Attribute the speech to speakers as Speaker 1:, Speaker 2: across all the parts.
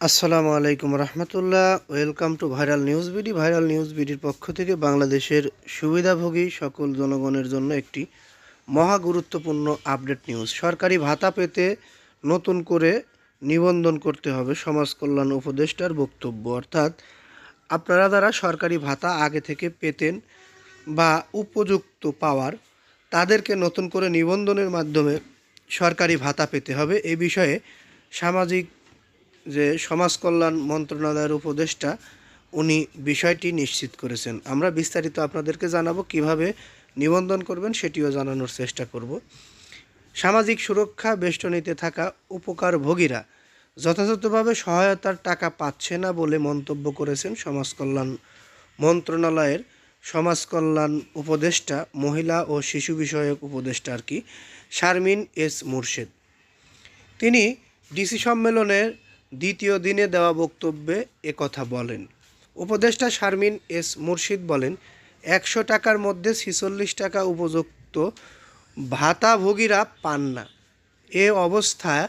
Speaker 1: আসসালামু আলাইকুম রহমতুল্লাহ। Welcome to viral news BD viral news বিডির পক্ষ থেকে বাংলাদেশের সুবিধাভোগী সকল জনগণের জন্য একটি মহা গুরুত্বপূর্ণ আপডেট নিউজ সরকারি ভাতা পেতে নতুন করে নিবন্ধন করতে হবে সমাজ কল্যাণ উপদেষ্টার বক্তব্য। অর্থাৎ আপনারা যারা সরকারি ভাতা আগে থেকে পেতেন বা উপযুক্ত পাওয়ার, তাদেরকে নতুন করে নিবন্ধনের মাধ্যমে সরকারি ভাতা পেতে হবে। এ বিষয়ে সামাজিক যে সমাজ কল্যাণ মন্ত্রণালয়ের উপদেষ্টা, উনি বিষয়টি নিশ্চিত করেছেন। আমরা বিস্তারিত আপনাদেরকে জানাব কীভাবে নিবন্ধন করবেন সেটিও জানানোর চেষ্টা করব। সামাজিক সুরক্ষা বেষ্টনীতে থাকা উপকারভোগীরা যথাযথভাবে সহায়তার টাকা পাচ্ছে না বলে মন্তব্য করেছেন সমাজ কল্যাণ মন্ত্রণালয়ের সমাজ কল্যাণ উপদেষ্টা, মহিলা ও শিশু বিষয়ক উপদেষ্টা আর কি, শারমিন এস মুর্শেদ। তিনি ডিসি সম্মেলনের দ্বিতীয় দিনে দেওয়া বক্তব্যে একথা বলেন। উপদেষ্টা শারমিন এস মুর্শিদ বলেন, একশো টাকার মধ্যে ছিচল্লিশ টাকা উপযুক্ত ভাতাভোগীরা পান না। এ অবস্থায়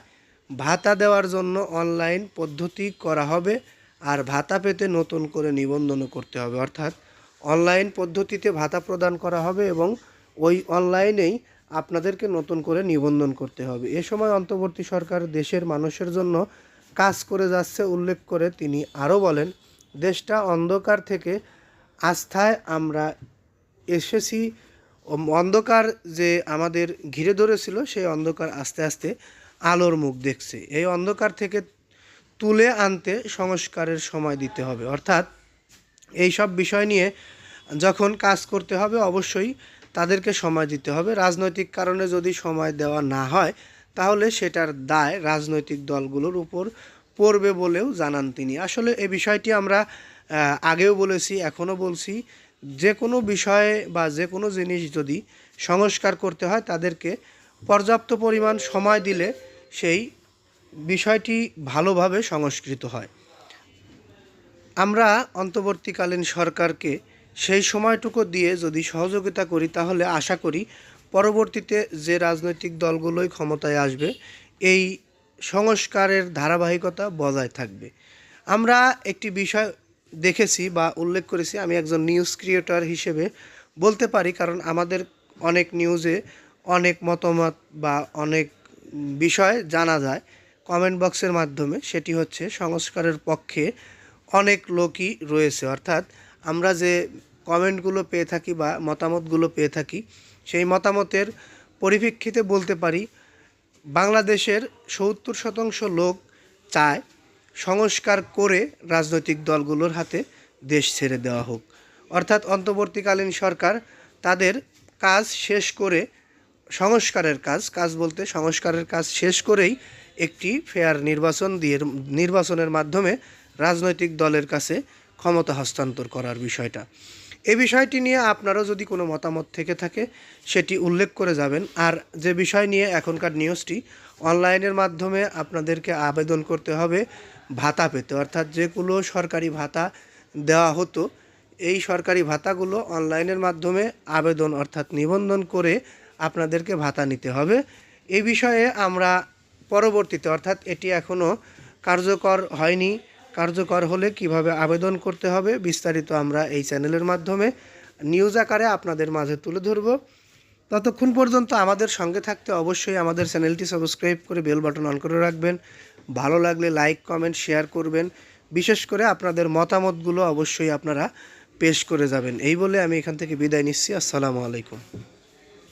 Speaker 1: ভাতা দেওয়ার জন্য অনলাইন পদ্ধতি করা হবে আর ভাতা পেতে নতুন করে নিবন্ধনও করতে হবে। অর্থাৎ অনলাইন পদ্ধতিতে ভাতা প্রদান করা হবে এবং ওই অনলাইনেই আপনাদেরকে নতুন করে নিবন্ধন করতে হবে। এ সময় অন্তর্বর্তী সরকার দেশের মানুষের জন্য কাজ করে যাচ্ছে উল্লেখ করে তিনি আরও বলেন, দেশটা অন্ধকার থেকে আস্থায় আমরা এসেছি। অন্ধকার যে আমাদের ঘিরে ধরেছিল, সেই অন্ধকার আস্তে আস্তে আলোর মুখ দেখছে। এই অন্ধকার থেকে তুলে আনতে সংস্কারের সময় দিতে হবে। অর্থাৎ এই সব বিষয় নিয়ে যখন কাজ করতে হবে, অবশ্যই তাদেরকে সময় দিতে হবে। রাজনৈতিক কারণে যদি সময় দেওয়া না হয় তাহলে সেটার দায় রাজনৈতিক দলগুলোর উপর পড়বে বলেও জানান তিনি। আসলে এই বিষয়টি আমরা আগেও বলেছি, এখনও বলছি। যে কোনো বিষয়ে বা যে কোনো জিনিস যদি সংস্কার করতে হয়, তাদেরকে পর্যাপ্ত পরিমাণ সময় দিলে সেই বিষয়টি ভালোভাবে সংস্কৃত হয়। আমরা অন্তর্বর্তীকালীন সরকারকে সেই সময়টুকু দিয়ে যদি সহযোগিতা করি, তাহলে আশা করি পরবর্তীতে যে রাজনৈতিক দলগুলোই ক্ষমতায় আসবে, এই সংস্কারের ধারাবাহিকতা বজায় থাকবে। আমরা একটি বিষয় দেখেছি বা উল্লেখ করেছি, আমি একজন নিউজ ক্রিয়েটর হিসেবে বলতে পারি, কারণ আমাদের অনেক নিউজে অনেক মতামত বা অনেক বিষয় জানা যায় কমেন্ট বক্সের মাধ্যমে। সেটি হচ্ছে সংস্কারের পক্ষে অনেক লোকই রয়েছে। অর্থাৎ আমরা যে কমেন্টগুলো পেয়ে থাকি বা মতামতগুলো পেয়ে থাকি, সেই মতামতের পরিপ্রেক্ষিতে বলতে পারি, বাংলাদেশের সত্তর শতাংশ লোক চায় সংস্কার করে রাজনৈতিক দলগুলোর হাতে দেশ ছেড়ে দেওয়া হোক। অর্থাৎ অন্তর্বর্তীকালীন সরকার তাদের কাজ শেষ করে, সংস্কারের কাজ কাজ বলতে সংস্কারের কাজ শেষ করেই একটি ফেয়ার নির্বাচন দিয়ে, নির্বাচনের মাধ্যমে রাজনৈতিক দলের কাছে ক্ষমতা হস্তান্তর করার বিষয়টা। এই বিষয়টি নিয়ে আপনারও যদি কোনো মতামত থেকে থাকে, সেটি উল্লেখ করে যাবেন। আর যে বিষয় নিয়ে এখনকার নিউজটি, অনলাইনের মাধ্যমে আপনাদেরকে আবেদন করতে হবে ভাতা পেতে। অর্থাৎ যেগুলো সরকারি ভাতা দেওয়া হতো, এই সরকারি ভাতাগুলো অনলাইনের মাধ্যমে আবেদন অর্থাৎ নিবন্ধন করে আপনাদেরকে ভাতা নিতে হবে। এই বিষয়ে আমরা পরবর্তীতে, অর্থাৎ এটি এখনও কার্যকর হয়নি কার্যকর হলে কীভাবে আবেদন করতে হবে, বিস্তারিত আমরা এই চ্যানেলের মাধ্যমে নিউজ আকারে আপনাদের মাঝে তুলে ধরব। ততক্ষণ পর্যন্ত আমাদের সঙ্গে থাকতে অবশ্যই আমাদের চ্যানেলটি সাবস্ক্রাইব করে বেল বাটন অন করে রাখবেন। ভালো লাগলে লাইক কমেন্ট শেয়ার করবেন। বিশেষ করে আপনাদের মতামতগুলো অবশ্যই আপনারা পেশ করে যাবেন। এই বলে আমি এখান থেকে বিদায় নিচ্ছি। আসসালামু আলাইকুম।